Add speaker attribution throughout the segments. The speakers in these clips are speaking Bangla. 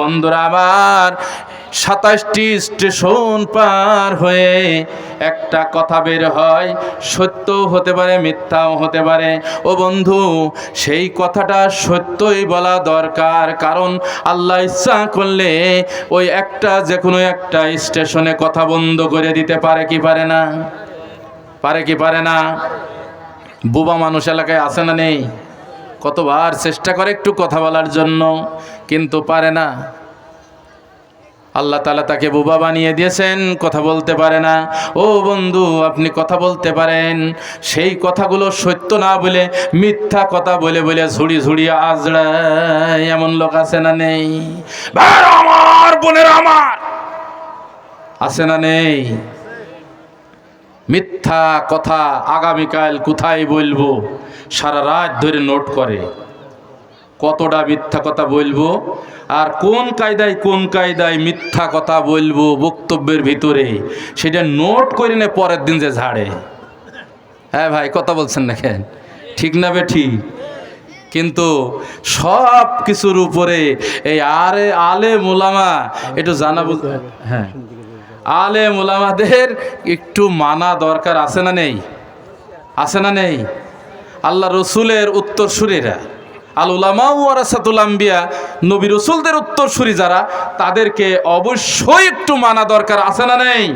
Speaker 1: বন্ধুরা, আবার সাতাশটি স্টেশন পার হয়ে একটা কথা বের হয় সত্য হতে পারে, মিথ্যাও হতে পারে। ও বন্ধু, সেই কথাটা সত্যই বলা দরকার, কারণ আল্লাহ ইচ্ছা করলে ওই একটা যে কোনো একটা স্টেশনে কথা বন্ধ করে দিতে পারে কি পারে না? পারে কি পারে না? বোবা মানুষ এলাকায় আছে না নেই? কতবার চেষ্টা করে একটু কথা বলার জন্য, কিন্তু পারে না। আল্লাহ তালা তাকে বোবা বানিয়ে দিয়েছেন, কথা বলতে পারে না। ও বন্ধু, আপনি কথা বলতে পারেন। সেই কথাগুলো সত্য না বলে, মিথ্যা কথা বলে বলে ঝুড়ি ঝুড়ি আজড়ায় এমন লোক আছে না নেই? আমার, বোনের আমার, আছে না নেই? মিথ্যা কথা আগামীকাল কোথায় বলব? সারা রাত ধরে নোট করে। কতটা মিথ্যা কথা বলব? আর কোন কায়দায় কোন কায়দায় মিথ্যা কথা বলব বক্তব্যের ভিতরে? সেটা নোট করে নে পরের দিন যে ঝাড়ে। হ্যাঁ ভাই কথা বলছেন দেখেন ঠিক না বে ঠিক। কিন্তু সব কিছুর উপরে এই আরে আলে মোলামা একটু জানা বুঝ হ্যাঁ। আলে মোলামাদের একটু মানা দরকার আছে না নেই? আছে না নেই? আল্লাহ রসুলের উত্তরসূরিরা, আল উলামা ওয়ারাসাতুল আম্বিয়া, নবী রসুলদের উত্তরসূরি যারা, তাদেরকে অবশ্যই একটু মানা দরকার আছে না নেই?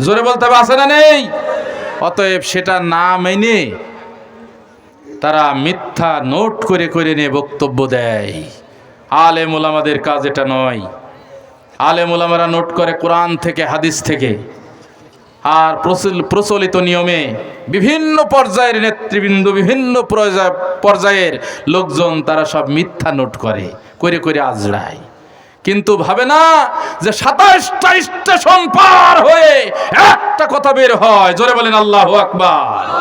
Speaker 1: জোরে বলতে হবে আছে না নেই? অতএব সেটা না মেনে তারা মিথ্যা নোট করে করে নিয়ে বক্তব্য দেয়। আলেম ওলামাদের কাজ এটা নয়। আলেম ওলামারা নোট করে কোরআন থেকে, হাদিস থেকে, আর প্রচল- প্রচলিত নিয়মে বিভিন্ন পর্যায়ের নেতৃবৃন্দ, বিভিন্ন পর্যায়- পর্যায়ের লোকজন তারা সব মিথ্যা নোট করে করে করে আজড়ায়। কিন্তু ভাবে না যে সাতাশটা স্টেশন পার হয়ে একটা কথা বের হয়, জোরে বলেন আল্লাহ আকবার।